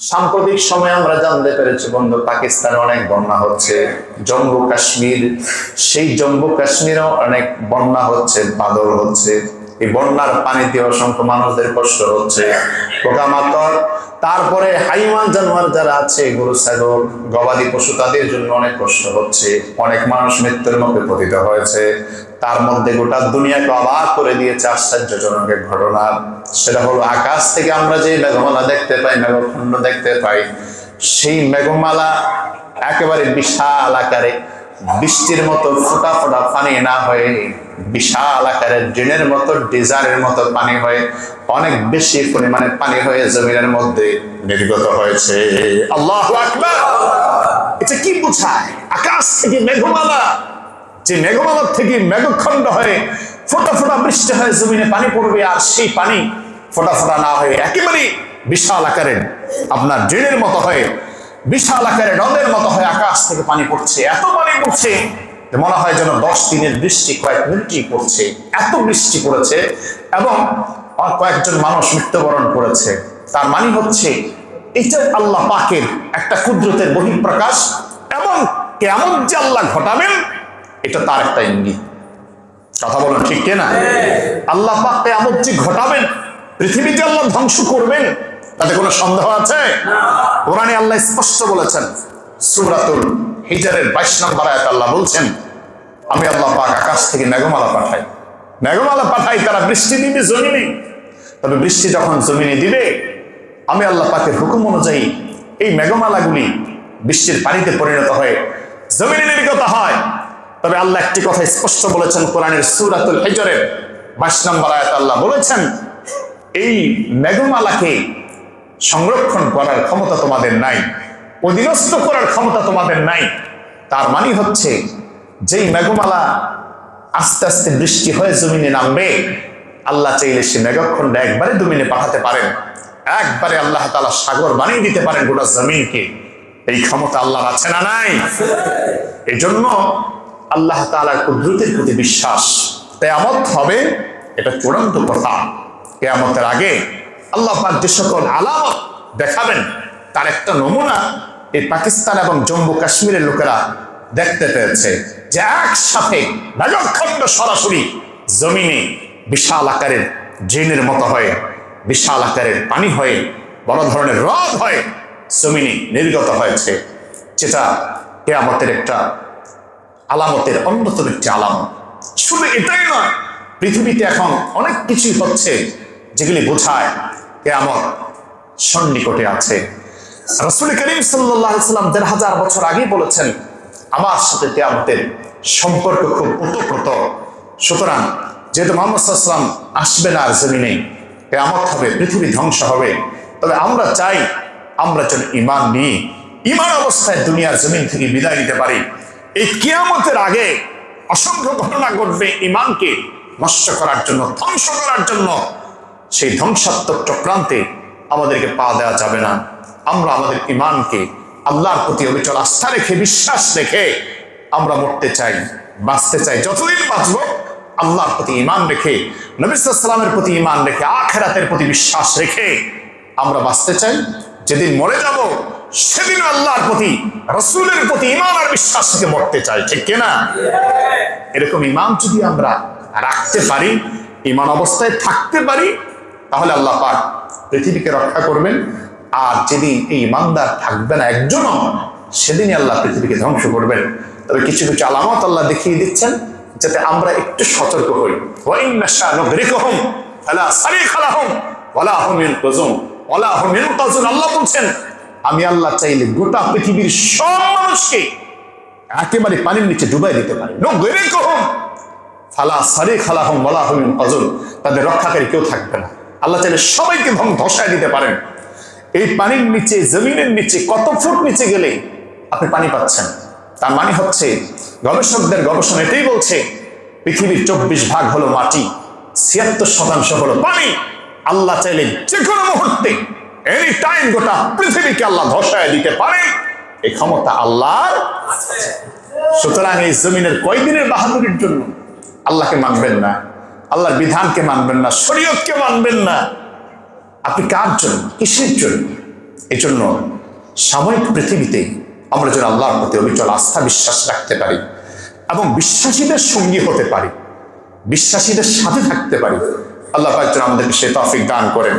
সাম্প্রতিক সময়ে আমরা জানতে পেরেছি বন্ধু, পাকিস্তানে অনেক বন্যা হচ্ছে, জম্মু কাশ্মীর, সেই জম্মু কাশ্মীরেও অনেক বন্যা হচ্ছে, বাদল হচ্ছে, এই বন্যার পানিতে অসংখ্য মানুষদের কষ্ট হচ্ছে, পোকামাকড়, তারপরে হাইওয়ান জানোয়ার যারা আছে, গরু, ছাগল, গবাদি পশু, তাদের জন্য অনেক কষ্ট হচ্ছে, অনেক মানুষ মৃত্যুর মুখে পতিত হয়েছে। তার মধ্যে গোটা দুনিয়াকে অবাক করে দিয়েছে আশ্চর্যজনক এক ঘটনা। সেটা হলো আকাশ থেকে আমরা যে মেঘমালা দেখতে পাই, মেঘখণ্ড দেখতে পাই, সেই মেঘমালা একেবারে বিশাল আকারে বৃষ্টির মতো ফোটা ফোটা পানি না হয়ে, বিশাল আকারের ড্রেনের মতো ডিজারের মতো পানি হয়ে, অনেক বেশি পরিমাণে পানি হয়ে জমিনের মধ্যে নির্গত হয়েছে। আল্লাহ আকবার! এটা কি বোঝায়? আকাশ থেকে মেঘমালা যে মেঘমালার থেকে মেঘখণ্ড হয়ে ফোটা ফোটা বৃষ্টি হয়ে জমিনে পানি পড়বে আর সেই পানি ফোটা ফোটা না হয়ে একেবারে বিশাল আকারের, আপনার ড্রেনের মতো হয়ে, বিশাল আকারে হ্রদের মতো হয়ে আকাশ থেকে পানি পড়ছে। এত পানি পড়ছে মনে হয় যেন দশ দিনের বৃষ্টি, কয়েক মিনিটই পড়ছে। এত বৃষ্টি পড়েছে এবং কয়েকজন মানুষ মৃত্যুবরণ করেছে। তার মানে হচ্ছে এটা আল্লাহ পাকের একটা কুদরতের বহিঃপ্রকাশ এবং কেমন যে আল্লাহ ঘটাবেন এটা তার একটা ইঙ্গিত। কথা বলুন ঠিক কিনা আল্লাহ পাক কেয়ামত যে ঘটাবেন, পৃথিবীতে আল্লাহ ধ্বংস করবেন, তাতে কোনো সন্দেহ আছে? কোরআনে আল্লাহ স্পষ্ট বলেছেন, সূরাতুল হিজরের 22 নম্বর আয়াত আল্লাহ বলছেন, আমি আল্লাহ পাক আকাশ থেকে মেঘমালা পাঠাই। মেঘমালা পাঠাই, তারা বৃষ্টি দিবে জমিনে। তবে বৃষ্টি যখন জমিনে দিবে, আমি আল্লাহ পাকের হুকুম অনুযায়ী এই মেঘমালাগুলি বৃষ্টির পানিতে পরিণত হয়ে জমিনে নির্গত হয়। তবে আল্লাহ একটি কথা স্পষ্ট বলেছেন কোরআনের সুরাতুল হিজরের বাইশ নম্বর আয়াত আল্লাহ বলেছেন, এই মেঘমালাকে সংরক্ষণ করার ক্ষমতা তোমাদের নাই, অধীনস্থ করার ক্ষমতা তোমাদের নাই। তার মানে হচ্ছে, যেই মেঘমালা আস্তে আস্তে বৃষ্টি হয়ে জমিনে নামবে, আল্লাহ চাইলে সে মেঘখণ্ড একবারে জমিনে পাঠাতে পারেন। একবারে আল্লাহ তালা সাগর বানিয়ে দিতে পারেন গোটা জমিনকে। এই ক্ষমতা আল্লাহর আছে না নাই? এই জন্য আল্লাহ তালার কুদরতের প্রতি বিশ্বাস। কেয়ামত হবে, এটা চূড়ান্ত কথা। কেয়ামতের আগে আল্লাহ পাক যে সকল আলামত দেখাবেন, তার একটা নমুনা এই পাকিস্তান এবং জম্মু কাশ্মীরের লোকেরা দেখতে পেয়েছে যে একসাথে মেঘখণ্ড সরাসরি জমিনে বিশাল আকারের ড্রেনের মতো হয়ে, বিশাল আকারের পানি হয়ে, বড় ধরনের হ্রদ হয়ে জমিনে নির্গত হয়েছে। যেটা কেয়ামতের একটা আলামতের অন্যতম একটি আলামত শুধু এটাই নয়, পৃথিবীতে এখন অনেক কিছুই হচ্ছে যেগুলি বোঝায় কেয়ামত সন্নিকটে আছে। রসুল করিম সাল্লাম দেড় হাজার বছর আগে বলেছেন, আমার সাথে কেয়ামতের সম্পর্ক খুব ওতপ্রোত। সুতরাং যেহেতু মোহাম্মদ সাল্লাম না আর জমিনে, কেয়ামত হবে, পৃথিবী ধ্বংস হবে। তবে আমরা চাই আমরা যেন ইমান নিয়ে ইমান অবস্থায় দুনিয়ার জমিন থেকে বিদায় নিতে পারি। এই কিয়ামতের আগে অসংখ্য ঘটনা ঘটবে ইমানকে নষ্ট করার জন্য, ধ্বংস করার জন্য। সেই ধ্বংসাত্মক চক্রান্তে আমাদেরকে পা দেওয়া যাবে না। আমরা আমাদের ইমানকে আল্লাহর প্রতি অবিচল আস্থা রেখে, বিশ্বাস রেখে আমরা মরতে চাই, বাঁচতে চাই। যতদিন বাঁচবো, আল্লাহর প্রতি ইমান রেখে নবিসামের প্রতি ইমান রেখে, আখেরাতের প্রতি বিশ্বাস রেখে আমরা বাঁচতে চাই। যেদিন মরে যাব সেদিন আল্লাহর প্রতি, রসুলের প্রতি ইমান আর বিশ্বাস থেকে মরতে চাই ঠিক কিনা? এরকম ইমান যদি আমরা রাখতে পারি ইমান অবস্থায় থাকতে পারি, তাহলে আল্লাহ পাক পৃথিবীকে রক্ষা করবেন। আর যেদিন এই ইমানদার থাকবে না একজনও, সেদিনই আল্লাহ পৃথিবীকে ধ্বংস করবেন। তবে কিছু কিছু আলামত আল্লাহ দেখিয়ে দিচ্ছেন, যাতে আমরা একটু সতর্ক হই। আল্লাহ বলছেন আমি আল্লাহ চাইলে গোটা পৃথিবীর সব মানুষকে একেবারে পানির নিচে ডুবাই দিতে পারি। সারে খালা সারিখালাহুম বলা হুম ইনকুজুন তাদের রক্ষাকারী কেউ থাকবে না। আল্লাহ চাইলে সবাইকে ধ্বং ধসায় দিতে পারেন। এই পানির নিচে, জমিনের নিচে, কত ফুট নিচে গেলে আপনি পানি পাচ্ছেন? তার মানে হচ্ছে, গবেষকদের গবেষণা এটাই বলছে, পৃথিবীর চব্বিশ ভাগ হলো মাটি, ছিয়াত্তর শতাংশ হলো পানি। আল্লাহ চাইলে যে কোনো মুহূর্তে এনি টাইম গোটা পৃথিবীকে আল্লাহ ধসায় দিতে পারে, এই ক্ষমতা আল্লাহর সুতরাং এই জমিনের কয়দিনের বাহাদুরির জন্য আল্লাহকে মানবেন না, আল্লাহর বিধানকে মানবেন না, শরীয়তকে মানবেন না। আপনি কার জন্য, কিসের জন্য? এই জন্য সাময়িক পৃথিবীতে আমরা যেন আল্লাহর প্রতি অবিচল আস্থা বিশ্বাস রাখতে পারি এবং বিশ্বাসীদের সঙ্গী হতে পারি, বিশ্বাসীদের সাথে থাকতে পারি। আল্লাহ পাক যেন আমাদেরকে সে তফিক দান করেন।